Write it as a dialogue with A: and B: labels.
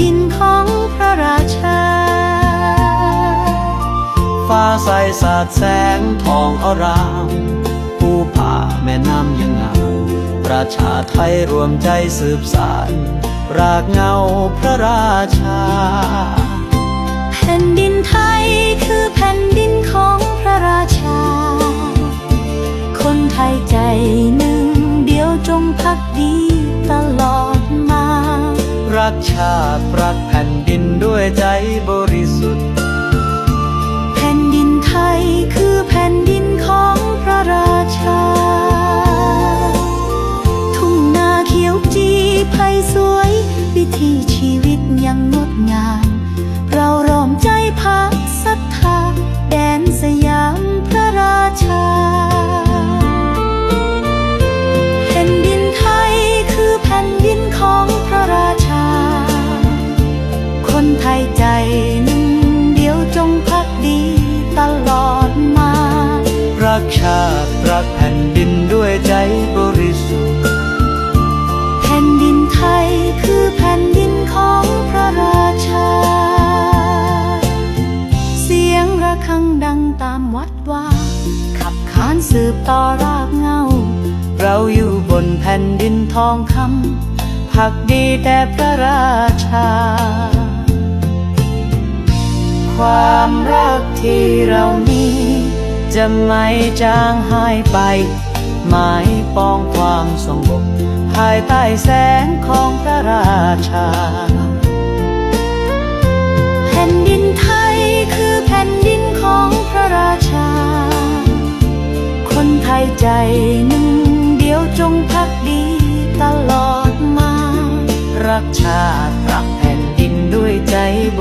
A: ดินของพระราชา
B: ฟ้าใสสาดแสงทองอรามผู้ผ่าแม่น้ำยังงามประชาไทยรวมใจสืบสานรากเงาพระราชา
A: แผ่นดินไทยคือแผ่นดินของพระราชา คนไทยใจหนึ่งเดียวจงพักดี
B: รักชาติรักแผ่นดินด้วยใจบริสุทธิ์
A: แผ่นดินไทยคือแผ่นดินของพระราชา ทุ่งนาเขียวจีไพสวย วิถีชีวิตยังงดงามเรา
B: รักแผ่นดินด้วยใจบริสุทธิ์
A: แผ่นดินไทยคือแผ่นดินของพระราชา เสียงระฆังดังตามวัดว่า ขับขานสืบต่อรากเหงา
B: เราอยู่บนแผ่นดินทองคำพักดีแต่พระราชา ความรักที่เรามี จะไม่จางหายไป หมายปองความสงบภายใต้แสงของพระราชา
A: แผ่นดินไทยคือแผ่นดินของพระราชา คนไทยใจหนึ่งเดียวจงพักดีตลอดมา
B: รักชาติรักแผ่นดินด้วยใจบ